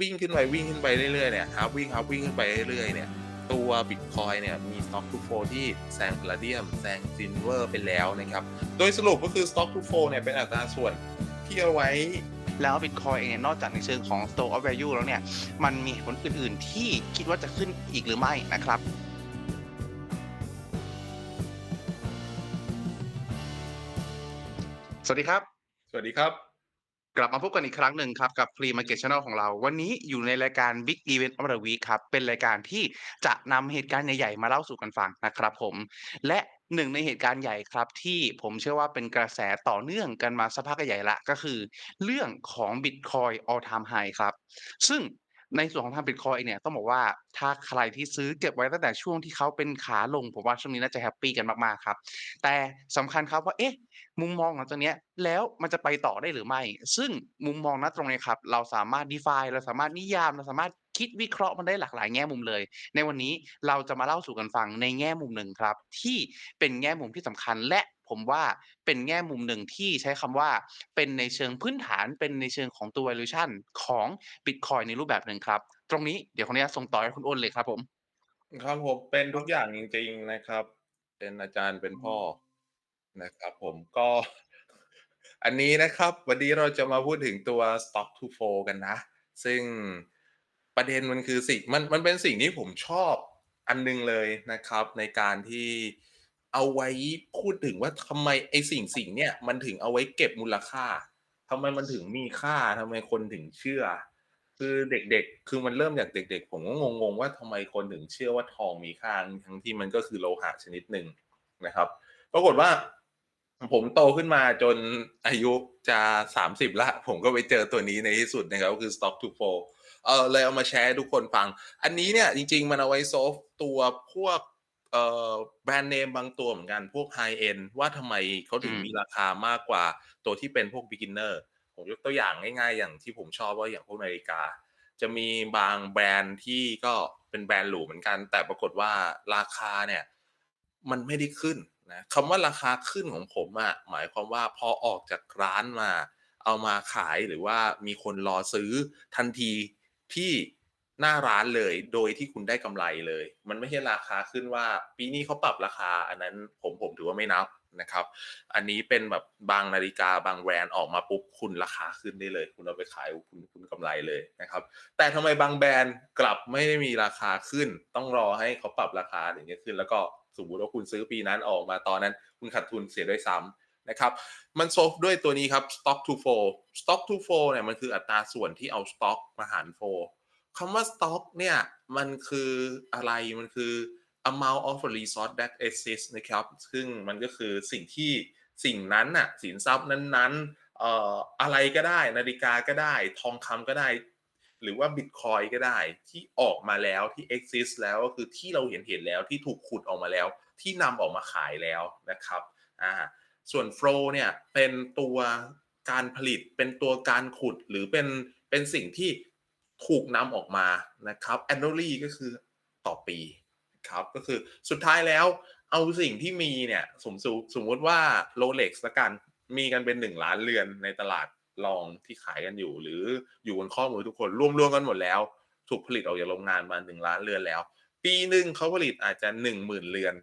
วิ่งขึ้นไปวิ่งขึ้นไปเรื่อยๆเนี่ยครับวิ่งครับวิ่งขึ้นไปเรื่อยๆเนี่ยตัวบิตคอยเนี่ยมี Stock to Flow ที่แซง Palladium แซง Silver ไปแล้วนะครับ โดยสรุปก็คือ Stock to Flow เนี่ยเป็นอัตราส่วนที่เอาไว้แล้วบิตคอยเองเนี่ยนอกจากในเชิงของ store of value แล้วเนี่ย มันมีเหตุผลอื่นๆที่คิดว่าจะขึ้นอีกหรือไม่นะครับสวัสดีครับ สวัสดีครับ กลับมาพบกันอีกครั้งหนึ่งครับ กับ Free Market Channel ของเรา วันนี้อยู่ในรายการ Big Event of the Week ครับ เป็นรายการที่จะนำเหตุการณ์ใหญ่ๆ มาเล่าสู่กันฟังนะครับผม และหนึ่งในเหตุการณ์ใหญ่ครับที่ผมเชื่อว่าเป็นกระแสต่อเนื่องกันมาสักพักใหญ่ละก็คือ เรื่องของ Bitcoin all time high ครับ ซึ่ง ในส่วนของทาง Bitcoin เนี่ยต้องบอกว่าถ้าใครที่ซื้อเก็บไว้ตั้งแต่ช่วงที่เขาเป็นขาลง ผมว่าช่วงนี้น่าจะแฮปปี้กันมากๆครับ แต่สำคัญครับว่าเอ๊ะมุมมองหลังจากเนี้ยแล้วมันจะไปต่อได้หรือไม่ ซึ่งมุมมองณตรงนี้ครับ เราสามารถ define เราสามารถนิยามเราสามารถคิดวิเคราะห์มันได้หลากหลายแง่มุมเลย ในวันนี้เราจะมาเล่าสู่กันฟังในแง่มุมหนึ่งครับ ที่เป็นแง่มุมที่สำคัญและ ผมว่าเป็นแง่มุมหนึ่งที่ใช้คำว่าเป็นในเชิงพื้นฐานเป็นในเชิงของตัว valuation ของบิตคอยน์ในรูปแบบหนึ่งครับ ตรงนี้เดี๋ยวขออนุญาตส่งต่อให้คุณอ้นเลยครับผมครับผมเป็นทุกอย่างจริง ๆนะครับ เป็นอาจารย์เป็นพ่อนะครับ ผมก็ อันนี้นะครับ วันนี้เราจะมาพูดถึงตัว stock to flow กันนะ ซึ่งประเด็นมันคือสิ่งมันมันเป็นสิ่งที่ผมชอบอันหนึงเลยนะครับ ในการที่ เอาไว้พูดถึงว่าทำไมไอสิ่งสิ่งเนี่ยมันถึงเอาไว้เก็บมูลค่าทำไมมันถึงมีค่าทำไมคนถึงเชื่อ คือเด็กๆ คือมันเริ่มจากเด็ก ๆ ผมก็งงๆว่าทำไมคนถึงเชื่อว่าทองมีค่าทั้งที่มันก็คือโลหะชนิดหนึ่งนะครับ ปรากฏว่า ผมโตขึ้นมาจนอายุจะสามสิบละ ผมก็ไปเจอตัวนี้ในที่สุดนะครับก็คือ stock to flow เออเลยเอามาแชร์ให้ทุกคนฟัง อันนี้เนี่ยจริง ๆ มันเอาไว้โซฟตัวพวก แบรนด์เนมบางตัวเหมือนกันพวกไฮเอ็นว่าทำไมเขาถึงอืมมีราคามากกว่าตัวที่เป็นพวก beginner ผมยกตัวอย่างง่ายๆ อย่างที่ผมชอบว่าอย่างพวกนาฬิกา จะมีบางแบรนด์ที่ก็เป็นแบรนด์หรูเหมือนกัน แต่ปรากฏว่าราคาเนี่ย มันไม่ได้ขึ้นนะคำว่าราคาขึ้นของผมอะหมายความว่าพอออกจากร้านมา เอามาขายหรือว่ามีคนรอซื้อทันทีที่ หน้าร้านเลยโดยที่คุณได้กำไรเลย มันไม่ใช่ราคาขึ้นว่า ปีนี้เขาปรับราคา อันนั้นผมผมถือว่าไม่นับนะครับ อันนี้เป็นแบบบางนาฬิกาบางแบรนด์ออกมาปุ๊บคุณราคาขึ้นได้เลย คุณเอาไปขายคุณคุณกำไรเลยนะครับ แต่ทำไมบางแบรนด์กลับไม่ได้มีราคาขึ้น ต้องรอให้เขาปรับราคาอย่างเงี้ยขึ้น แล้วก็สมมติว่าคุณซื้อปีนั้นออกมาตอนนั้น คุณขาดทุนเสียด้วยซ้ำนะครับ มันโซฟด้วยตัวนี้ครับ stock to flow stock to flow เนี่ยมันคืออัตราส่วนที่เอา stock มาหาร flow คำว่า stock เนี่ย มันคืออะไรมันคือ amount of resource that exists นะครับ ซึ่งมันก็คือสิ่งที่สิ่งนั้นน่ะสินทรัพย์นั้นๆเอ่ออะไรก็ได้ นาฬิกาก็ได้ ทองคำก็ได้ หรือว่าบิตคอยก็ได้ที่ออกมาแล้วที่ exist แล้วก็คือที่เราเห็นเห็นแล้วที่ถูกขุดออกมาแล้ว ที่นำออกมาขายแล้วนะครับอ่าส่วน flow เนี่ยเป็นตัวการผลิตเป็นตัวการขุดหรือเป็นเป็นสิ่งที่ ถูกนำออกมานะครับ annually ก็คือต่อปีครับก็คือสุดท้ายแล้วเอาสิ่งที่มีเนี่ยสมมติสมมติว่า Rolex ละกันมีกันเป็นหนึ่งล้านเรือนในตลาดรองที่ขายกันอยู่ หรืออยู่บนข้อมือทุกคนรวมๆกันหมดแล้ว ถูกผลิตออกจากโรงงานมาหนึ่งล้านเรือนแล้ว ปีหนึ่งเขาผลิตอาจจะหนึ่งหมื่นเรือน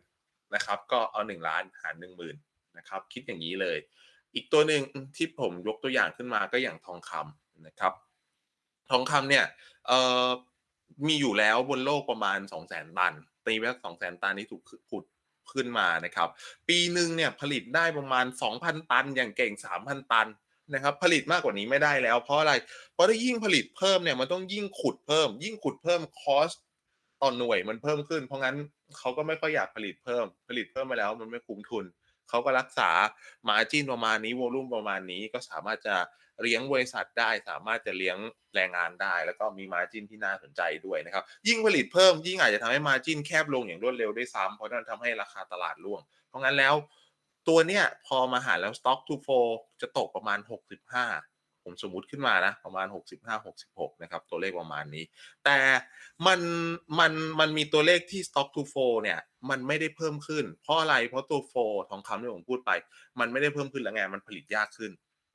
นะครับ ก็เอาหนึ่งล้านหารหนึ่งหมื่นนะครับ คิดอย่างนี้เลย อีกตัวหนึ่งที่ผมยกตัวอย่างขึ้นมาก็อย่างทองคำนะครับ ทองคำเนี่ยเอ่อมีอยู่แล้วบนโลกประมาณ 2 0 0 0 0 0 ตัน ตีไปสองแสนตันนี้ถูกขุดขึ้นมานะครับ ปีหนึ่งเนี่ยผลิตได้ประมาณ 2,000 ตัน อย่างเก่ง 3,000 ตันนะครับผลิตมากกว่านี้ไม่ได้แล้ว เพราะอะไร เพราะถ้ายิ่งผลิตเพิ่มเนี่ยมันต้องยิ่งขุดเพิ่ม ยิ่งขุดเพิ่มคอสต่อหน่วยมันเพิ่มขึ้น เพราะงั้นเขาก็ไม่ค่อยอยากผลิตเพิ่ม ผลิตเพิ่มไปแล้วมันไม่คุ้มทุน เขาก็รักษามาจิ้นประมาณนี้วอลุ่มประมาณนี้ก็สามารถจะ เลี้ยงบริษัทได้ สามารถจะเลี้ยงแรงงานได้ แล้วก็มีมาจินที่น่าสนใจด้วยนะครับ ยิ่งผลิตเพิ่มยิ่งอาจจะทำให้มาจินแคบลงอย่างรวดเร็วด้วยซ้ำเพราะนั่นทำให้ราคาตลาดร่วง เพราะงั้นแล้วตัวเนี้ยพอมาหารแล้ว stock to flow จะตกประมาณ 65 ผมสมมุติขึ้นมานะประมาณ 65-66 นะครับ ตัวเลขประมาณนี้ แต่มันมันมันมีตัวเลขที่ stock to f o เนี่ยมันไม่ได้เพิ่มขึ้น เพราะอะไรเพราะตัว flow ทองคำที่ผมพูดไป มันไม่ได้เพิ่มขึ้นแล้วไงมันผลิตยากขึ้น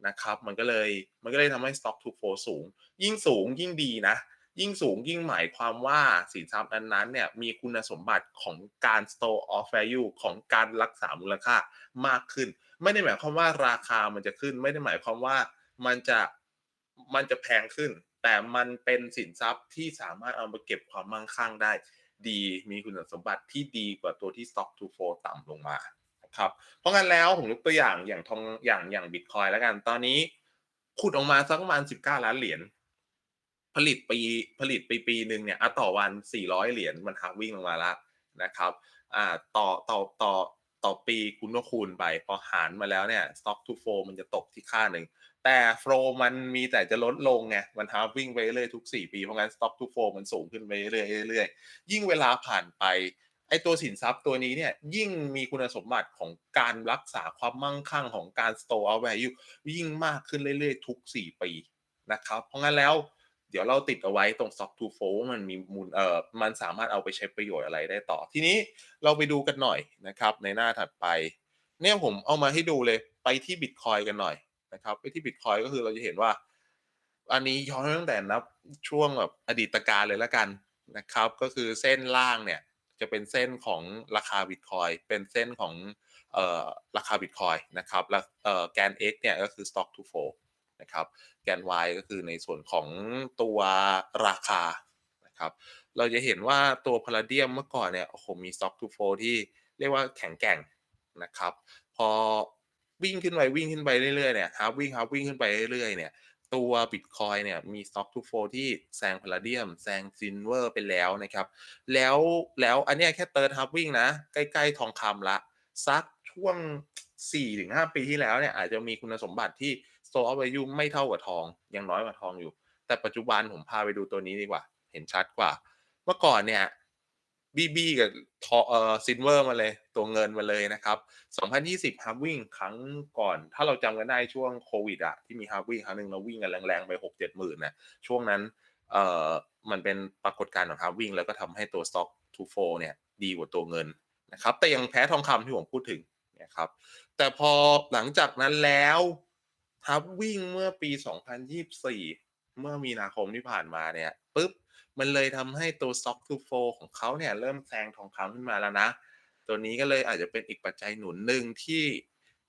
นะครับ มันก็เลยมันก็เลยทำให้ stock to flow สูง ยิ่งสูงยิ่งดีนะ ยิ่งสูงยิ่งหมายความว่าสินทรัพย์นั้นๆเนี่ยมีคุณสมบัติของการ store of value ของการรักษามูลค่ามากขึ้น ไม่ได้หมายความว่าราคามันจะขึ้น ไม่ได้หมายความว่ามันจะมันจะแพงขึ้น แต่มันเป็นสินทรัพย์ที่สามารถเอามาเก็บความมั่งคั่งได้ดีมีคุณสมบัติที่ดีกว่าตัวที่ stock to flow ต่ำลงมา ครับเพราะงั้นแล้วผมยกตัวอย่างอย่างทองอย่างอย่างบิตคอยแล้วกัน ตอนนี้ขุดออกมาสักประมาณ19ล้านเหรียญผลิตปีผลิตปีปีหนึ่งเนี่ยอะต่อวัน400เหรียญมันหักวิ่งลงมาแล้วนะครับอ่าต่อต่อต่อต่อปีคุณก็คูณไปพอหารมาแล้วเนี่ย stock to flow มันจะตกที่ค่าหนึ่งแต่ flow มันมีแต่จะลดลงไงมันฮาวิ่งไปเรื่อยทุก 4 ปีเพราะงั้น stock to flow มันสูงขึ้นไปเรื่อยเรื่อยๆยิ่งเวลาผ่านไป ไอตัวสินทรัพย์ตัวนี้เนี่ยยิ่งมีคุณสมบัติของการรักษาความมั่งคั่งของการ store of value ยิ่งมากขึ้นเรื่อยๆ ทุก 4 ปีนะครับ เพราะงั้นแล้วเดี๋ยวเราติดเอาไว้ตรง stock to flow ว่ามันมีมูลเอ่อมันสามารถเอาไปใช้ประโยชน์อะไรได้ต่อ ทีนี้เราไปดูกันหน่อยนะครับ ในหน้าถัดไป เนี่ยผมเอามาให้ดูเลยไปที่ Bitcoin กันหน่อยนะครับ ไปที่ Bitcoin ก็คือเราจะเห็นว่า อันนี้ย้อนตั้งแต่นับช่วงแบบอดีตการเลยละกันนะครับ ก็คือเส้นล่างเนี่ย จะเป็นเส้นของราคา Bitcoin เป็นเส้นของออราคา Bitcoin นะครับแล้วแกน X เนี่ยก็คือ stock to flow นะครับแกน Y ก็คือในส่วนของตัวราคานะครับเราจะเห็นว่าตัวพาราเดียมเมื่อก่อนเนี่ยโอ้โหมี stock to flow ที่เรียกว่าแข็งแกร่งนะครับ พอวิ่งขึ้นไปวิ่งขึ้นไปเรื่อยๆเนี่ยฮาร์วิ่งฮาร์วิ่งขึ้นไปเรื่อยๆเนี่ย ตัว Bitcoin เนี่ยมี stock to flow ที่แซงพาราเดียมแซงซินเวอร์ไปแล้วนะครับ แล้วแล้วอันนี้แค่ third halving นะ ใกล้ ๆ ทองคำละ สักช่วง 4-5 ปีที่แล้วเนี่ยอาจจะมีคุณสมบัติที่ store of value ไม่เท่ากับทอง ยังน้อยกว่าทองอยู่ แต่ปัจจุบันผมพาไปดูตัวนี้ดีกว่า เห็นชัดกว่า เมื่อก่อนเนี่ย บีบีกับทอเอ่อซินเวอร์มาเลย ตัวเงินมาเลยนะครับ 2020ฮับวิ่งครั้งก่อน ถ้าเราจำกันได้ช่วงโควิดอะที่มีฮับวิ่งครั้งหนึ่งเราวิ่งกันแรงๆ ไป 6-7หมื่นนะช่วงนั้นเอ่อมันเป็นปรากฏการณ์ของฮับวิ่งแล้วก็ทำให้ตัว stock to flow เนี่ยดีกว่าตัวเงินนะครับ แต่ยังแพ้ทองคำที่ผมพูดถึงนะครับแต่พอหลังจากนั้นแล้วฮับวิ่งเมื่อปี 2024 เมื่อมีนาคมที่ผ่านมาเนี่ยปุ๊บ มันเลยทำให้ตัว stock to f l o ของเขาเนี่ยเริ่มแซงทองคำขึ้นมาแล้วนะ ตัวนี้ก็เลยอาจจะเป็นอีกปัจจัยหนุนหนึ่งที่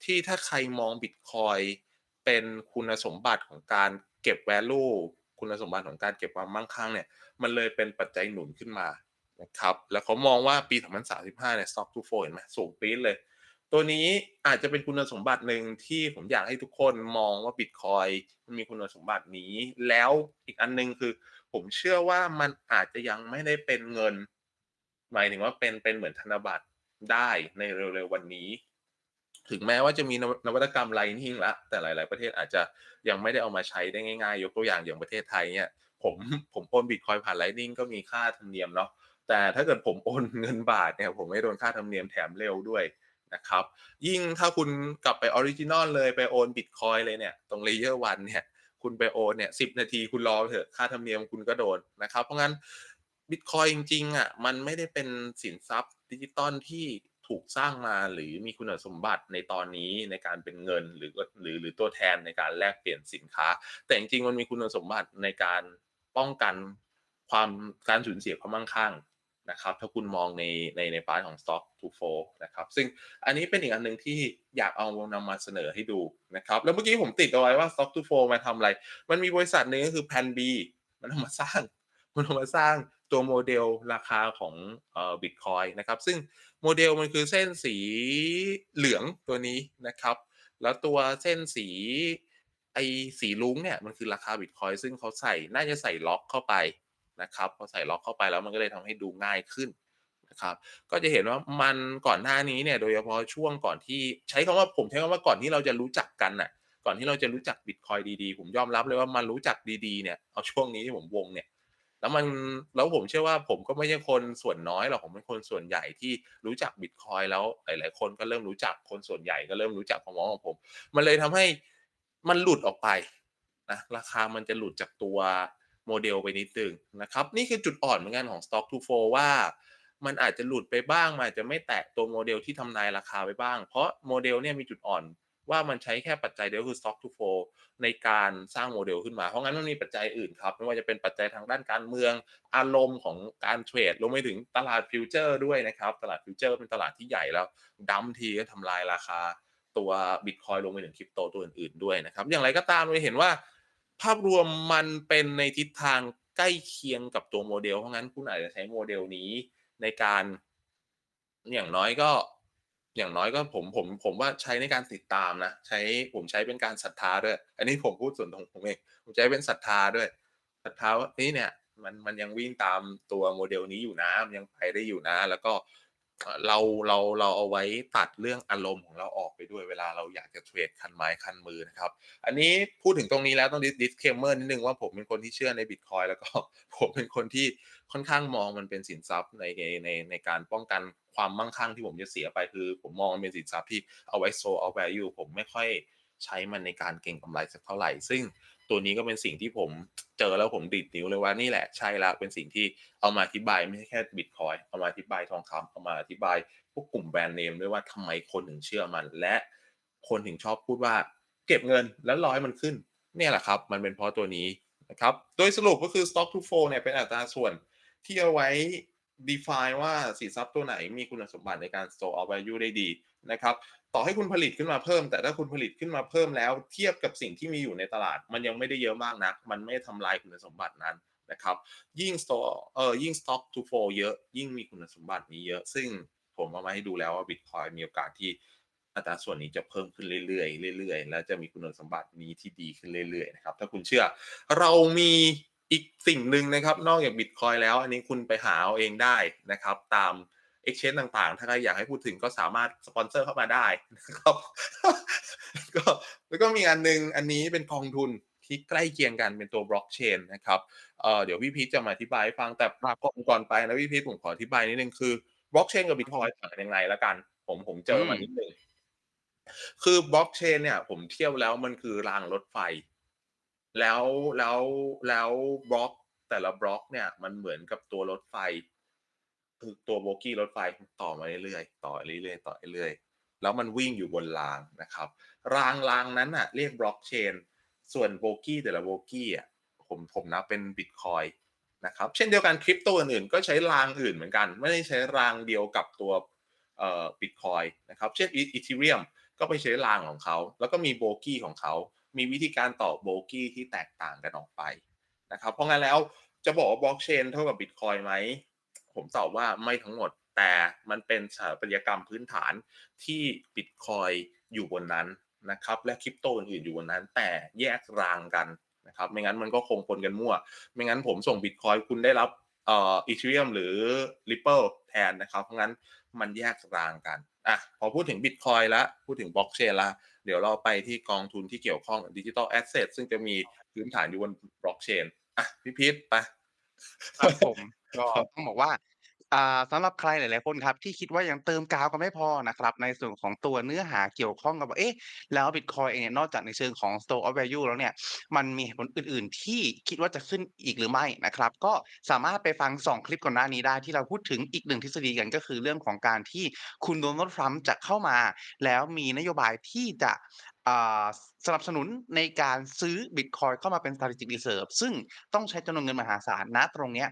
ที่ถ้าใครมองบิตคอยเป็นคุณสมบัติของการเก็บ value คุณสมบัติของการเก็บความมั่งคั่งเนี่ย มันเลยเป็นปัจจัยหนุนขึ้นมานะครับ แล้วเขามองว่าปี 2035 เนี่ย stock to flow เห็นไหมสูงปี๊ดเลย ตัวนี้อาจจะเป็นคุณสมบัติหนึ่งที่ผมอยากให้ทุกคนมองว่าบิตคอยมันมีคุณสมบัตินี้ แล้วอีกอันหนึงคือ ผมเชื่อว่ามันอาจจะยังไม่ได้เป็นเงิน หมายถึงว่าเป็นเป็นเหมือนธนบัตรได้ในเร็วๆวันนี้ ถึงแม้ว่าจะมีนวนวัตกรรมไลนิ่งละแต่หลาย ๆ ประเทศอาจจะยังไม่ได้เอามาใช้ได้ง่ายๆ ยกตัวอย่างอย่างประเทศไทยเนี่ยผมผมโอนบิตคอยผ่านไลนิ่งก็มีค่าธรรมเนียมเนาะแต่ถ้าเกิดผมโอนเงินบาทเนี่ยผมไม่โดนค่าธรรมเนียมแถมเร็วด้วย นะครับ ยิ่งถ้าคุณกลับไปออริจินอลเลยไปโอนบิตคอยเลยเนี่ย ตรงเลเยอร์วันเนี่ย คุณไปโอนเนี่ยสินาทีคุณรอเถอะค่าธรรมเนียมคุณก็โดนนะครับ เพราะงั้นบิตคอยจริงๆอะมันไม่ได้เป็นสินทรัพย์ดิจิตอลที่ถูกสร้างมาหรือมีคุณสมบัติในตอนนี้ในการเป็นเงินหรือหรือหรือตัวแทนในการแลกเปลี่ยนสินค้า แต่จริงๆมันมีคุณสมบัติในการป้องกันความการสูญเสียความมั่งคั่ง นะครับถ้าคุณมองในในในพาร์ทของ stock to f o นะครับซึ่งอันนี้เป็นอีกอันหนึ่งที่อยากเอานำมาเสนอให้ดูนะครับแล้วเมื่อกี้ผมติดเอาไว้ว่า stock to f o มาทำอะไร มันมีบริษัทหนึ่งก็คือ Plan B มันเอามาสร้าง มันเอามาสร้างตัวโมเดลราคาของเอ่อบิตคอยนะครับซึ่งโมเดลมันคือเส้นสีเหลืองตัวนี้นะครับ แล้วตัวเส้นสีไอสีลุ้งเนี่ยมันคือราคาบิตคอยซึ่งเขาใส่น่าจะใส่ล็อกเข้าไป นะครับพอใส่ล็อกเข้าไปแล้วมันก็เลยทำให้ดูง่ายขึ้นนะครับก็จะเห็นว่ามันก่อนหน้านี้เนี่ยโดยเฉพาะช่วงก่อนที่ใช้คำว่าผมใช้คำว่าก่อนที่เราจะรู้จักกันน่ะก่อนที่เราจะรู้จักบิตคอยดีๆ ผมยอมรับเลยว่ามันรู้จักดีๆเนี่ยเอาช่วงนี้ที่ผมวงเนี่ยแล้วมันแล้วผมเชื่อว่าผมก็ไม่ใช่คนส่วนน้อยหรอกผมเป็นคนส่วนใหญ่ที่รู้จักบิตคอยแล้วหลาย ๆ คนก็เริ่มรู้จักคนส่วนใหญ่ก็เริ่มรู้จักความมองของผม มันเลยทำให้มันหลุดออกไปนะราคามันจะหลุดจากตัว โมเดลไปนิดนึงนะครับ นี่คือจุดอ่อนเหมือนกันของ Stock to f o ว่ามันอาจจะหลุดไปบ้าง มันอาจจะไม่แตะตัวโมเดลที่ทำนายราคาไปบ้าง เพราะโมเดลเนี่ยมีจุดอ่อนว่ามันใช้แค่ปัจจัยเดียวคือ Stock to Flow ในการสร้างโมเดลขึ้นมา เพราะงั้นมันมีปัจจัยอื่นครับ ไม่ว่าจะเป็นปัจจัยทางด้านการเมือง อารมณ์ของการเทรดรวมไปถึงตลาดฟิวเจอร์ด้วยนะครับ ตลาดฟิวเจอร์เป็นตลาดที่ใหญ่แล้วดัมทีก็ทำลายราคาตัวบิตคอยลงไปถึงคริปโตตัวอื่นๆด้วยนะครับ อย่างไรก็ตามเราเห็นว่า ภาพรวมมันเป็นในทิศทางใกล้เคียงกับตัวโมเดล เพราะงั้นคุณอาจจะใช้โมเดลนี้ในการอย่างน้อยก็อย่างน้อยก็ผมผมผมว่าใช้ในการติดตามนะ ใช้ผมใช้เป็นการศรัทธาด้วย อันนี้ผมพูดส่วนของผมเองผมใช้เป็นศรัทธาด้วยศรัทธาว่าเฮ้ยเนี่ยมันมันยังวิ่งตามตัวโมเดลนี้อยู่นะมันยังไปได้อยู่นะ แล้วก็ เราเราเราเอาไว้ตัดเรื่องอารมณ์ของเราออกไปด้วยเวลาเราอยากจะเทรดคันไม้คันมือนะครับ อันนี้พูดถึงตรงนี้แล้วต้อง disclaimer นิดนึงว่าผมเป็นคนที่เชื่อในบิตคอยแล้วก็ผมเป็นคนที่ค่อนข้างมองมันเป็นสินทรัพย์ในในในในการป้องกันความมั่งคั่งที่ผมจะเสียไปคือ ผมมองมันเป็นสินทรัพย์ที่เอาไว้โซเอา value ผมไม่ค่อยใช้มันในการเก็งกำไรสักเท่าไหร่ ซึ่ง ตัวนี้ก็เป็นสิ่งที่ผมเจอแล้วผมดิดนิ้วเลยว่านี่แหละใช่แล้วเป็นสิ่งที่เอามาอธิบายไม่ใช่แค่บิตคอยเอามาอธิบายทองคำเอามาอธิบาย พวกกลุ่มแบรนด์เนมด้วยว่าทำไมคนถึงเชื่อมัน และคนถึงชอบพูดว่า เก็บเงินแล้วรอให้มันขึ้น เนี่ยแหละครับ มันเป็นเพราะตัวนี้นะครับโดยสรุปก็คือ stock to flow เนี่ยเป็นอัตราส่วนที่เอาไว้ define ว่าสินทรัพย์ตัวไหนมีคุณสมบัติในการ store of value ได้ดี นะครับต่อให้คุณผลิตขึ้นมาเพิ่ม แต่ถ้าคุณผลิตขึ้นมาเพิ่มแล้ว เทียบกับสิ่งที่มีอยู่ในตลาด มันยังไม่ได้เยอะมากนักมันไม่ทำลายคุณสมบัตินั้นนะครับยิ่ง store เออยิ่ง stock to flow เยอะ ยิ่งมีคุณสมบัตินี้เยอะ ซึ่งผมเอามาให้ดูแล้วว่า Bitcoin มีโอกาสที่อัตราส่วนนี้จะเพิ่มขึ้นเรื่อยๆเรื่อยๆ และจะมีคุณสมบัตินี้ที่ดีขึ้นเรื่อยๆนะครับถ้าคุณเชื่อเรามีอีกสิ่งหนึ่งนะครับ นอกจาก Bitcoin แล้ว อันนี้คุณไปหาเอาเองได้นะครับ ตาม exchange ต่างๆ ถ้าใครอยากให้พูดถึงก็สามารถสปอนเซอร์เข้ามาได้นะครับก็แล้วก็มีอันหนึงอันนี้เป็นกองทุนที่ใกล้เคียงกันเป็นตัวบล็อกเชนนะครับเอ่อเดี๋ยวพี่พีชจะมาอธิบายให้ฟังแต่ก่อนก่อนไปนะพี่พีชผมขออธิบายนิดนึงคือบล็อกเชนกับบิตคอยต่างกันยังไงแล้วกัน ผมผมเจอมานิดนึงคือบล็อกเชนเนี่ย ผมเที่ยวแล้วมันคือรางรถไฟ แล้วแล้วแล้วบล็อกแต่ละบล็อกเนี่ยมันเหมือนกับตัวรถไฟ คือตัวโบกี้รถไฟต่อมาเรื่อยๆต่อเรื่อยๆต่อเรื่อยๆแล้วมันวิ่งอยู่บนรางนะครับ รางรางนั้นอะเรียกบล็อกเชนส่วนโบกี้แต่ละโบกี้อะผมผมนับเป็นบิตคอยนะครับเช่นเดียวกันคริปโตอื่นๆก็ใช้รางอื่นเหมือนกัน ไม่ได้ใช้รางเดียวกับตัวเอ่อบิตคอยนะครับเช่นอีเทเรียมก็ไปใช้รางของเขา แล้วก็มีโบกี้ของเขา มีวิธีการต่อโบกี้ที่แตกต่างกันออกไปนะครับเพราะงั้นแล้วจะบอกว่าบล็อกเชนเท่ากับบิตคอยไหม ผมตอบว่าไม่ทั้งหมด แต่มันเป็นสถาปัตยกรรมพื้นฐานที่บิตคอยอยู่บนนั้นนะครับ และคริปโตอื่นอยู่บนนั้น แต่แยกรางกันนะครับ ไม่งั้นมันก็คงปนกันมั่ว ไม่งั้นผมส่งบิตคอยคุณได้รับเอ่ออีเทเรียมหรือ Ripple แทนนะครับ เพราะงั้นมันแยกรางกันอะพอพูดถึงบิตคอยแล้วพูดถึงบล็อกเชนล้วเดี๋ยวเราไปที่กองทุนที่เกี่ยวข้องดิจิทัลแอสเซทซึ่งจะมีพื้นฐานอยู่บนบล็อกเชนอะพี่พีทไปครับผม ก็ต้องบอกว่า อ่าสำหรับใครหลาย ๆ คนครับ ที่คิดว่ายังเติมกาวกันไม่พอนะครับ ในส่วนของตัวเนื้อหาเกี่ยวข้องกับว่าเอ๊ะ แล้วบิตคอยเองเนี่ยนอกจากในเชิงของ store of value แล้วเนี่ย มันมีเหตุผลอื่น ๆ ที่คิดว่าจะขึ้นอีกหรือไม่นะครับ ก็สามารถไปฟัง 2 คลิปก่อนหน้านี้ได้ที่เราพูดถึงอีกหนึ่งทฤษฎีกันก็คือเรื่องของการที่คุณโดนัลด์ทรัมป์จะเข้ามา แล้วมีนโยบายที่จะ สนับสนุนในการซื้อบิตคอยเข้ามาเป็น strategic reserve ซึ่งต้องใช้จำนวนเงินมหาศาลนะตรงเนี้ย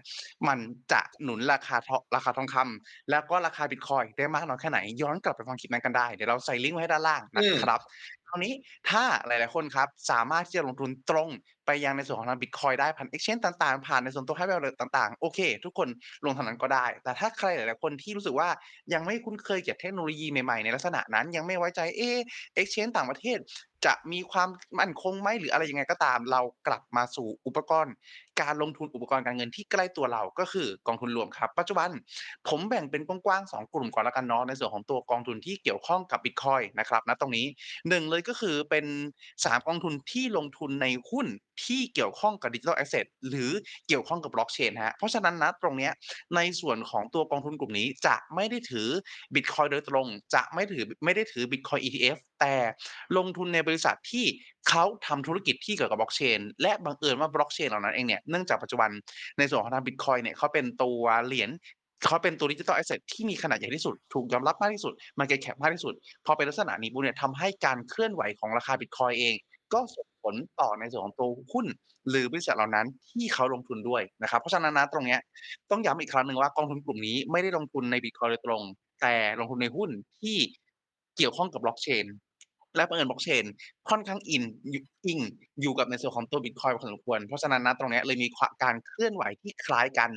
มันจะหนุนราคาทองราคาทองคำแล้วก็ราคาบิตคอยน์ได้มากน้อยแค่ไหน ย้อนกลับไปฟังคลิปนั้นกันได้ เดี๋ยวเราใส่ลิงก์ไว้ให้ด้านล่างนะครับคราวนี้ถ้าหลาย ๆ คนครับ สามารถที่จะลงทุนตรง ไปยังในส่วนของทางบิตคอยได้ผ่าน exchange ต่างๆ ผ่านในส่วนตัว high value ต่างๆ โอเค ทุกคนลงทางนั้นก็ได้ แต่ถ้าใครหลายๆคนที่รู้สึกว่ายังไม่คุ้นเคยกับเทคโนโลยีใหม่ๆ ในลักษณะนั้นยังไม่ไว้ใจเอ๊ะ exchange ต่างประเทศ จะมีความมั่นคงไหมหรืออะไรยังไงก็ตาม เรากลับมาสู่อุปกรณ์ การลงทุนอุปกรณ์การเงินที่ใกล้ตัวเราก็คือกองทุนรวมครับ ปัจจุบันผมแบ่งเป็นกว้างๆ2กลุ่มก่อนแล้วกันเนาะในส่วนของตัวกองทุนที่เกี่ยวข้องกับบิตคอยน์นะครับณตรงนี้1เลยก็คือเป็น 3 กองทุนที่ลงทุนในหุ้นที่เกี่ยวข้องกับดิจิทัลแอสเซทหรือเกี่ยวข้องกับบล็อกเชนฮะเพราะฉะนั้นนะตรงเนี้ยในส่วนของตัวกองทุนกลุ่มนี้จะไม่ได้ถือบิตคอยน์โดยตรง จะไม่ถือไม่ได้ถือบิตคอย ETF แต่ลงทุนในบริษัทที่เขาทำธุรกิจที่เกี่ยวกับบล็อกเชนและบังเอิญว่าบล็อกเชนเหล่านั้นเองเนี่ยเนื่องจากปัจจุบันในส่วนของทางบิตคอยเนี่ยเขาเป็นตัวเหรียญเขาเป็นตัว Digital Asset ที่มีขนาดใหญ่ที่สุด ถูกยอมรับมากที่สุด Market Cap มากที่สุด พอเป็นลักษณะนี้ปุ๊บเนี่ยทำให้การเคลื่อนไหวของราคาบิตคอยเอง ก็ส่ง ผลต่อในส่วนของตัวหุ้น หรือบริษัทเหล่านั้นที่เขาลงทุนด้วยนะครับเพราะฉะนั้นนะตรงเนี้ยต้องย้ำอีกครั้งหนึ่งว่ากองทุนกลุ่มนี้ไม่ได้ลงทุนในบิตคอยน์โดยตรง แต่ลงทุนในหุ้นที่เกี่ยวข้องกับ Blockchain และเผอิญ Blockchain ค่อนข้างอินยุอิงอยู่กับในส่วนของตัวบิตคอยพอสมควร เพราะฉะนั้นนะตรงนี้เลยมีการเคลื่อนไหวที่คล้ายกัน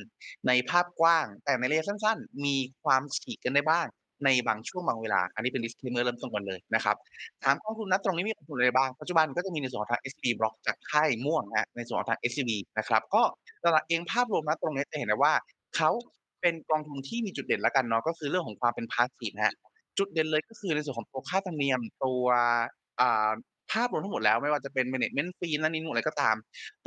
ในภาพกว้าง แต่ในระยะสั้น ๆ มีความฉีกกันได้บ้าง ในบางช่วงบางเวลา อันนี้เป็น disclaimer เริ่มต้นก่อนเลยนะครับ ถามกองทุนณตรงนี้มีกองทุนอะไรบ้าง ปัจจุบันก็จะมีในส่วนของทาง SCB Block จากค่ายม่วงนะในส่วนของทาง SCB นะครับ ก็ตลาดเองภาพรวมณตรงนี้จะเห็นได้ว่าเขาเป็นกองทุนที่มีจุดเด่นล้วกันเนาะก็คือเรื่องของความเป็นพาสซีฟนะจุดเด่นเลยก็คือในส่วนของตัวค่าธรรมเนียมตัวภาพรวมทั้งหมดแล้วไม่ว่าจะเป็น management fee นั่นนี่นู่นอะไรก็ตาม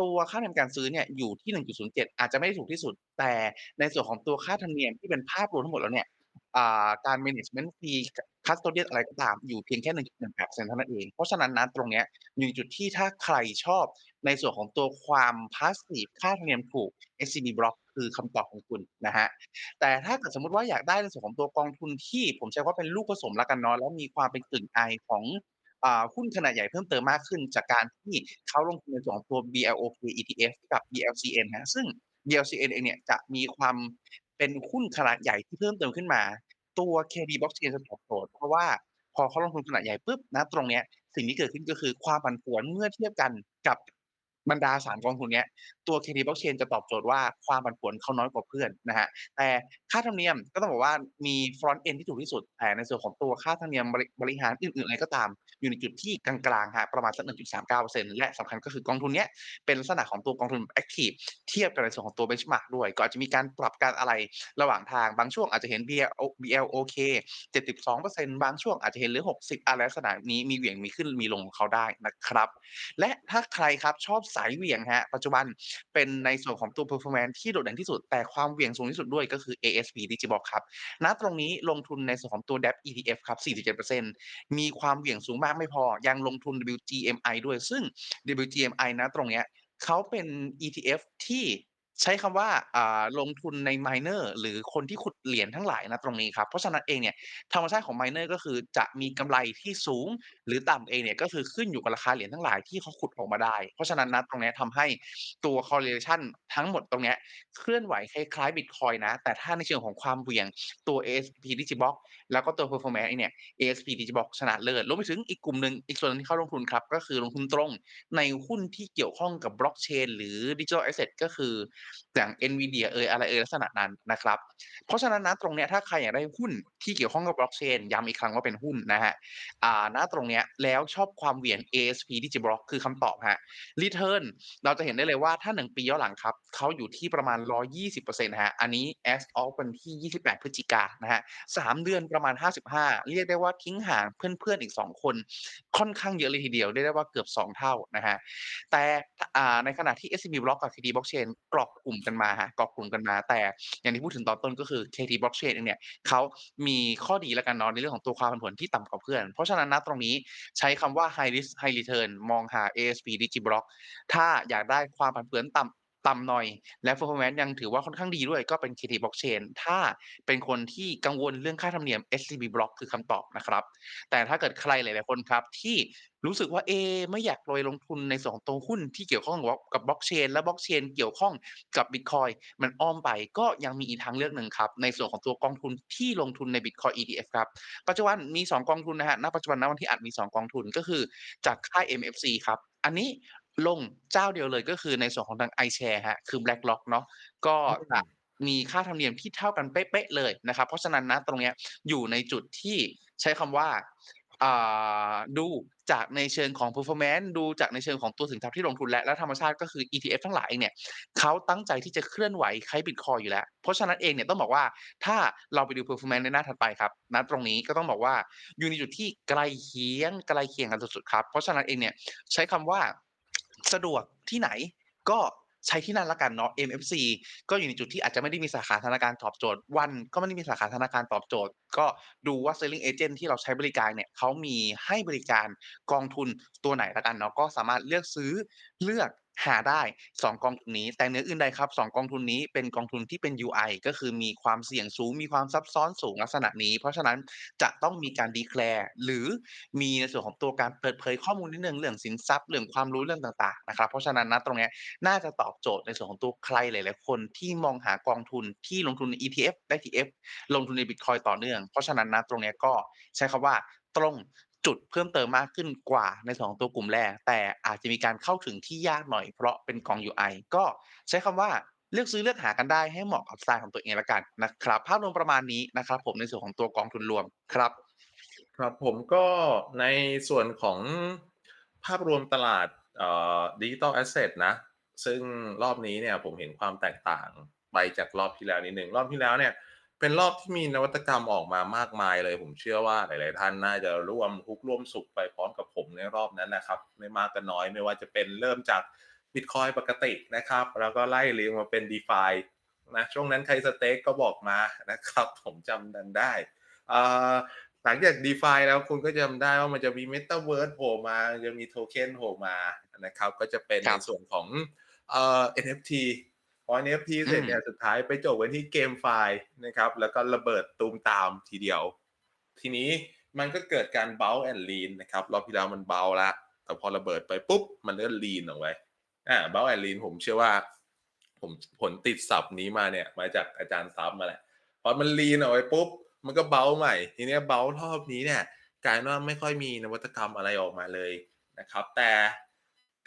ตัวค่าธรรมเนียมการซื้อเนี่ยอยู่ที่ 1.07 อาจจะไม่ได้ถูกที่สุด แต่ในส่วนของตัวค่าธรรมเนียมที่เป็นภาพรวมทั้งหมดแล้วเนี่ย อ่าการ management fee custodian อะไรก็ตามอยู่เพียงแค่1.18%เซ็นท่านั้นเอง เพราะฉะนั้นณตรงเนี้ยอยู่จุดที่ถ้าใครชอบในส่วนของตัวความพาสซีฟค่าธรรมเนียมถูก SCB Block คือคำตอบของคุณนะครับแต่ถ้าเกิดสมมติว่าอยากได้ในส่วนของตัวกองทุนที่ผมใช้ว่าเป็นลูกผสมแล้วกันเนาะแล้วมีความเป็นกึ่ง I ของอ่าหุ้นขนาดใหญ่เพิ่มเติมมากขึ้น จากการที่เขาลงทุนในส่วนของตัว BLOK ETF กับ BLCN ครับซึ่ง BLCN เองเนี่ยจะมีความเป็นหุ้นขนาดใหญ่ที่เพิ่มเติมขึ้นมา ตัว KD Blockchain จะตอบโจทย์ เพราะว่าพอเขาลงทุนขนาดใหญ่ปุ๊บนะตรงเนี้ยสิ่งที่เกิดขึ้นก็คือความผันผวนเมื่อเทียบกันกับ บรรดา3กองทุนเนี้ยตัว KD Blockchain จะตอบโจทย์ว่าความผันผวนเขาน้อยกว่าเพื่อนนะครับแต่ค่าธรรมเนียมก็ต้องบอกว่ามี Front End ที่ถูกที่สุดแต่ในส่วนของตัวค่าธรรมเนียมบริบริหารอื่นๆอะไรก็ตาม อยู่ในจุดที่กลางๆครับประมาณสัก1.39%และสำคัญก็คือกองทุนเนี้ยเป็นลักษณะของตัวกองทุนแอ็กทิฟเทียบกับในส่วนของตัว Benchmark ด้วย ก็อาจจะมีการปรับการอะไรระหว่างทางบางช่วงอาจจะเห็น BLO BLOK 72%บางช่วงอาจจะเห็นเหลือ 60 อะไรลักษณะนี้มีเหวี่ยงมีขึ้นมีลงของเขาได้นะครับ และถ้าใครครับชอบสายเหวี่ยงฮะปัจจุบันเป็นในส่วนของตัว Performance ที่โดดเด่นที่สุด แต่ความเหวี่ยงสูงที่สุดด้วยก็คือ ASP Digibox ครับณตรงนี้ลงทุนในส่วนของตัว Dep ETF ครับ 47%มีความเหวี่ยงสูงมากไม่พอ ยังลงทุน WGMI ด้วย ซึ่ง WGMI ณตรงเนี้ยเขาเป็น ETF ที่ ใช้คำว่า อ่า ลงทุนใน Miner หรือคนที่ขุดเหรียญทั้งหลาย ณ ตรงนี้ครับ เพราะฉะนั้นเองเนี่ย ธรรมชาติของ Miner ก็คือจะมีกำไรที่สูง หรือต่ำเองเนี่ย ก็คือขึ้นอยู่กับราคาเหรียญทั้งหลายที่เขาขุดออกมาได้ เพราะฉะนั้น ณ ตรงเนี้ยทำให้ตัว correlation ทั้งหมดตรงเนี้ยเคลื่อนไหวคล้ายๆบิตคอยน์นะ แต่ถ้าในเชิงของความเหวี่ยงตัว ASP Digibox แล้วก็ตัว Performance เองเนี่ย ASP Digibox ชนะเลิศรวมไปถึงอีกกลุ่มหนึ่งอีกส่วนหนึ่งที่เข้าลงทุนครับก็คือลงทุนตรงในหุ้นที่เกี่ยวข้องกับ Blockchain หรือ Digital Asset ก็คืออย่าง Nvidia เอยอะไรเอยลักษณะนั้นนะครับ เพราะฉะนั้นณตรงเนี้ยถ้าใครอยากได้หุ้นที่เกี่ยวข้องกับ Blockchain ย้ำอีกครั้งว่าเป็นหุ้นนะครับอ่าณตรงเนี้ยแล้วชอบความเหวี่ยง ASP Digibox คือคำตอบครับรีเทิร์นเราจะเห็นได้เลยว่าถ้า 1 ปีย้อนหลังครับเขาอยู่ที่ประมาณ 120%นะครับอันนี้ as of วันที่ 28 พฤศจิกายนนะครับ3เดือนประมาณ 55 เรียกได้ว่าทิ้งห่างเพื่อนๆอีก 2 คน ค่อนข้างเยอะเลยทีเดียวเรียกได้ว่าเกือบ 2 เท่านะครับแต่อ่าในขณะที่ SCB Block กับ KD Blockchain เกาะกลุ่มกันมาครับเกาะกลุ่มกันมา แต่อย่างที่พูดถึงตอนต้นก็คือ KT Blockchain เองเนี่ยเขามีข้อดีแล้วกันเนาะในเรื่องของตัวความผันผวนที่ต่ำกว่าเพื่อน เพราะฉะนั้นณตรงนี้ใช้คำว่า High Risk High Return มองหา ASP Digiblock ถ้าอยากได้ความผันผวนต่ำ ต่ำหน่อย และ Performance ยังถือว่าค่อนข้างดีด้วยก็เป็น KD Blockchain ถ้าเป็นคนที่กังวลเรื่องค่าธรรมเนียม SCB Block คือคำตอบนะครับ แต่ถ้าเกิดใครหลายๆคนครับ ที่รู้สึกว่าเอไม่อยากไปลงทุนในส่วนของตัวหุ้นที่เกี่ยวข้องกับบ Blockchain และ Blockchain เกี่ยวข้องกับบิตคอยมันอ้อมไปก็ยังมีอีกทางเลือกหนึ่งครับ ในส่วนของตัวกองทุนที่ลงทุนใน Bitcoin ETF ครับ ปัจจุบันมี 2 กองทุนนะครับณปัจจุบันณวันที่อัดมี 2 กองทุนก็คือจากค่าย MFC ครับอันนี้ ลงเจ้าเดียวเลยก็คือในส่วนของทาง iShares ครับคือ BlackRock เนาะก็อืจะมมีค่าธรรมเนียมที่เท่ากันเป๊ะๆเลยนะครับ เพราะฉะนั้นณตรงเนี้ยอยู่ในจุดที่ใช้คำว่าอ่าดูจากในเชิงของ Performance ดูจากในเชิงของตัวสินทรัพย์ที่ลงทุนแล้วและธรรมชาติก็คือ ETF ทั้งหลายเนี่ยเขาตั้งใจที่จะเคลื่อนไหวคล้ายบิตคอยน์อยู่แล้ว เพราะฉะนั้นเองเนี่ยต้องบอกว่าถ้าเราไปดู Performance ในหน้าถัดไปครับณตรงนี้ก็ต้องบอกว่าอยู่ในจุดที่ใกล้เคียงใกล้เคียงกันสุดๆครับ เพราะฉะนั้นเองเนี่ยใช้คำว่า สะดวกที่ไหนก็ใช้ที่นั่นละกันเนาะ MFC ก็อยู่ในจุดที่อาจจะไม่ได้มีสาขาธนาคารตอบโจทย์ วันก็ไม่ได้มีสาขาธนาคารตอบโจทย์ ก็ดูว่า Selling Agent ที่เราใช้บริการเนี่ยเขามีให้บริการกองทุนตัวไหนละกันเนาะก็สามารถเลือกซื้อเลือก หาได้ 2 กองทุนนี้ แต่เหนืออื่นใดครับ 2 กองทุนนี้เป็นกองทุนที่เป็น UI ก็คือมีความเสี่ยงสูง มีความซับซ้อนสูงลักษณะนี้ เพราะฉะนั้นจะต้องมีการ declare หรือมีในส่วนของตัวการเปิดเผยข้อมูลนิดหนึ่งเรื่องสินทรัพย์เรื่องความรู้เรื่องต่างๆนะครับ เพราะฉะนั้นณตรงนี้น่าจะตอบโจทย์ในส่วนของตัวใครหลายๆคนที่มองหากองทุนที่ลงทุนใน ETF และ ETF ลงทุนในบิตคอยต่อเนื่อง เพราะฉะนั้นณตรงนี้ก็ใช้คำว่าตรง จุดเพิ่มเติมมากขึ้นกว่าในสองตัวกลุ่มแรก แต่อาจจะมีการเข้าถึงที่ยากหน่อยเพราะเป็นกอง UI ก็ใช้คำว่าเลือกซื้อเลือกหากันได้ให้เหมาะกับสไตล์ของตัวเองล้วกันนะครับ ภาพรวมประมาณนี้นะครับ ผมในส่วนของตัวกองทุนรวมครับ ครับผมก็ในส่วนของภาพรวมตลาดดิจิทัลแอสเซทนะ ซึ่งรอบนี้เนี่ยผมเห็นความแตกต่างไปจากรอบที่แล้วนิดหนึ่งรอบที่แล้วเนี่ย เป็นรอบที่มีนวัตกรรมออกมามากมายเลย ผมเชื่อว่าหลาย ๆ ท่านน่าจะร่วมทุกข์ร่วมสุขไปพร้อมกับผมในรอบนั้นนะครับ ไม่มากก็น้อยไม่ว่าจะเป็นเริ่มจากบิตคอยปกตินะครับ แล้วก็ไล่เรียงมาเป็น d e f i นะช่วงนั้นใครสเต็กก็บอกมานะครับ ผมจำดันได้อ่าหลังจาก d e f i แล้วคุณก็จำได้ว่ามันจะมี Metaverse โผล่มาจะมีโทเค็นโผล่มานะครับ ก็จะเป็นครัในบส่วนของเอ่อ NFT พอ NFT เสร็จเนี่ยสุดท้ายไปจบกันที่เกมไฟล์นะครับ แล้วก็ระเบิดตูมตามทีเดียว ทีนี้มันก็เกิดการเบลแอนลีนนะครับรอบที่แล้วมันเบลละแต่พอระเบิดไปปุ๊บ มันก็ลีนออกไปอ่าเบลแอนลีนผมเชื่อว่า ผมผลติดศัพท์นี้มาเนี่ยมาจากอาจารย์ซับมาแหละพอมันลีนออกไปปุ๊บ มันก็เบลใหม่ ทีเนี้ยเบลรอบนี้เนี่ยกลายเป็นว่าไม่ค่อยมีนวัตกรรมอะไรออกมาเลยนะครับ แต่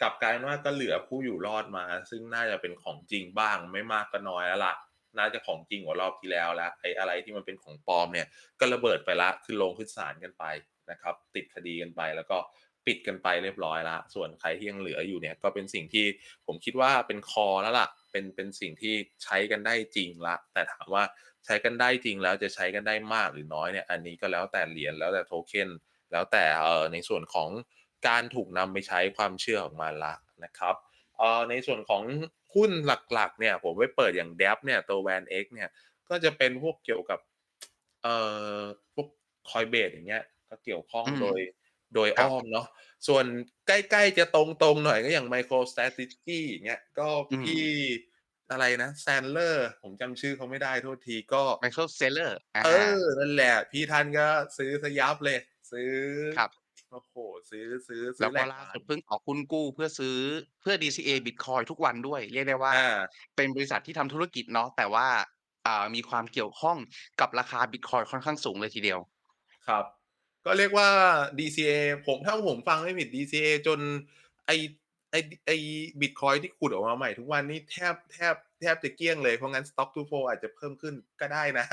กลับกลายว่าก็เหลือผู้อยู่รอดมา ซึ่งน่าจะเป็นของจริงบ้างไม่มากก็น้อยแล้วล่ะน่าจะของจริงกว่ารอบที่แล้วแล้วไอ้อะไรที่มันเป็นของปลอมเนี่ย ก็ระเบิดไปละขึ้นลงขึ้นศาลกันไปนะครับ ติดคดีกันไปแล้วก็ปิดกันไปเรียบร้อยละส่วนใครที่ยังเหลืออยู่เนี่ย ก็เป็นสิ่งที่ผมคิดว่าเป็นคอแล้วล่ะ เป็นเป็นสิ่งที่ใช้กันได้จริงละ แต่ถามว่าใช้กันได้จริงแล้วจะใช้กันได้มากหรือน้อยเนี่ย อันนี้ก็แล้วแต่เหรียญแล้วแต่โทเค็นแล้วแต่เอ่อในส่วนของ การถูกนำไปใช้ความเชื่อของมันละนะครับเอ่อในส่วนของหุ้นหลักๆเนี่ยผมไปเปิดอย่าง d ด p เนี่ยตัว Van X เนี่ยก็จะเป็นพวกเกี่ยวกับเอ่อพวก Coinbase อย่างเงี้ยก็เกี่ยวข้องอืมโดยโดยครับอ้อมเนาะส่วนใกล้ๆจะตรงๆหน่อยก็อย่าง MicroStrategy อย่างเงี้ยก็อืมพี่อะไรนะแซนเลอร์ผมจำชื่อเขาไม่ได้โทษทีก็ Michael Saylor อาเออ นั่นแหละ พี่ท่านก็ซื้อสยับเลย ซื้อครับ โอ้โหซื้อซื้อซื้แล้อวแหลก็กล่ามาสุดเพิ่งออกหุ้นกู้เพื่อซื้อเพื่อ DCA บิตคอยน์ทุกวันด้วย เรียกได้ว่า อ่า เป็นบริษัทที่ทำธุรกิจเนาะแต่ว่าอ่ามีความเกี่ยวข้องกับราคาบิตคอยน์ค่อนข้างสูงเลยทีเดียว ครับ ก็เรียกว่า DCA ผมถ้าผมฟังไม่ผิด DCA จนไอไอไอบิตคอยที่ขุดออกมาใหม่ทุกวันนี้แทบแทบแทบจะเกลี้ยงเลยเพราะงั้น stock to flow อาจจะเพิ่มขึ้นก็ได้นะ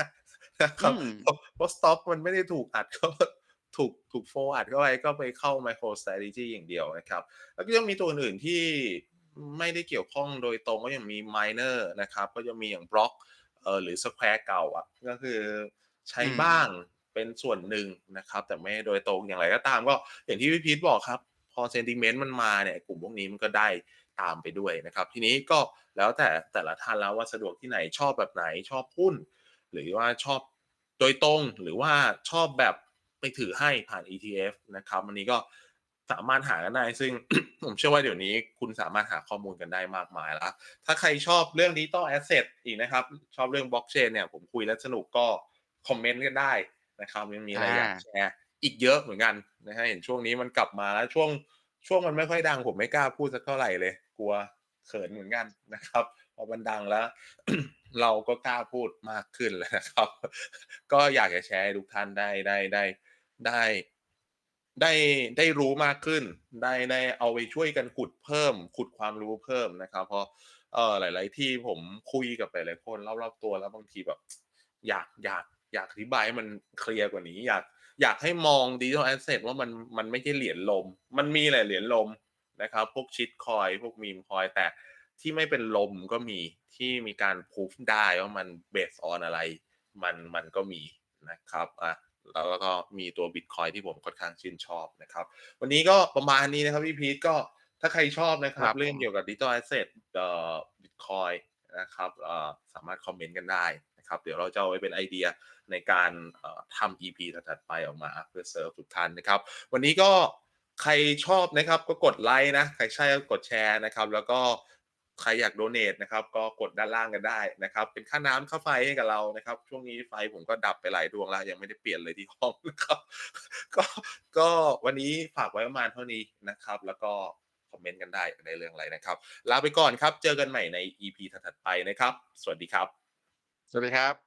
นะครับอืม เพราะเพราะ stock มันไม่ได้ถูกอัดก็ ถูกถูกโฟอัดเข้าไปก็ไปเข้า micro strategy อย่างเดียวนะครับ แล้วก็ยังมีตัวอื่นที่ไม่ได้เกี่ยวข้องโดยตรงก็ยังมี miner นะครับ ก็จะมีอย่างบล็อกเออหรือ square เก่าอะก็คือใช้อืมบ้างเป็นส่วนหนึ่งนะครับ แต่ไม่โดยตรงอย่างไรก็ตามก็อย่างที่พี่พีทบอกครับ พอ sentiment มันมาเนี่ยกลุ่มพวกนี้มันก็ได้ตามไปด้วยนะครับ ทีนี้ก็แล้วแต่แต่ละท่านแล้วว่าสะดวกที่ไหนชอบแบบไหนชอบหุ้น หรือว่าชอบโดยตรงหรือว่าชอบแบบไป ถือให้ผ่าน ETF นะครับอันนี้ก็สามารถหากันได้ ซึ่งผมเชื่อว่าเดี๋ยวนี้คุณสามารถหาข้อมูลกันได้มากมายแล้ว ถ้าใครชอบเรื่องดิจิตอลแอสเซทอีกนะครับ ชอบเรื่องบล็อกเชนเนี่ยผมคุยแล้วสนุกก็คอมเมนต์กันได้นะครับยังมีอะไรอยากแชร์อีกเยอะเหมือนกันนะฮะเห็นช่วงนี้มันกลับมาแล้วช่วงช่วงมันไม่ค่อยดังผมไม่กล้าพูดสักเท่าไหร่เลย กลัวเขินเหมือนกันนะครับพอมันดังแล้ว เราก็กล้าพูดมากขึ้นแล้วนะครับ ก็อยากจะแชร์ให้ทุกท่านได้ได้ได้ได้ ได้ได้ได้รู้มากขึ้น ได้ได้เอาไปช่วยกันขุดเพิ่ม ขุดความรู้เพิ่มนะครับ เพราะเออหลาย ๆ ที่ผมคุยกับหลายๆคนรอบๆตัวแล้วบางทีแบบ อยากอยากอยากอธิบายมันเคลียร์กว่านี้ อยากอยากให้มองดิจิทัลแอสเซทว่ามันมันไม่ใช่เหรียญลม มันมีแหละเหรียญลมนะครับ พวกชิดคอยพวกมีมคอยแต่ที่ไม่เป็นลมก็มีที่มีการพูฟได้ว่ามันเบสออนอะไร มันมันก็มีนะครับอะ แล้วก็มีตัวบิตคอยที่ผมค่อนข้างชื่นชอบนะครับ วันนี้ก็ประมาณนี้นะครับพี่พีทก็ถ้าใครชอบนะครัครับบเรื่องเกี่ยวกับดิจิทัลแอสเซทเอ่อบิตคอยนะครับเอ่อสามารถคอมเมนต์กันได้นะครับ เดี๋ยวเราจะเอาไว้เป็นไอเดียในการเอ่อทำ EP ถัดๆไปออกมาเพื่อเซิร์ฟทุกท่านนะครับ วันนี้ก็ใครชอบนะครับก็กดไลค์นะ ใครใช่ก็กดแชร์นะครับ แล้วก็ ใครอยากโดเน a นะครับ ก็กดด้านล่างกันได้นะครับ เป็นค่าน้ำค่าไฟให้กับเรานะครับ ช่วงนี้ไฟผมก็ดับไปหลายดวงแล้ว ยังไม่ได้เปลี่ยนเลยที่ห้องนะครับก็ก็วันนี้ฝากไว้ประมาณเท่านี้นะครับ แล้วก็คอมเมนต์กันได้ในเรื่องอะไรนะครับ ลาไปก่อนครับ เจอกันใหม่ใน EP ถัดๆไปนะครับ สวัสดีครับ สวัสดีครับ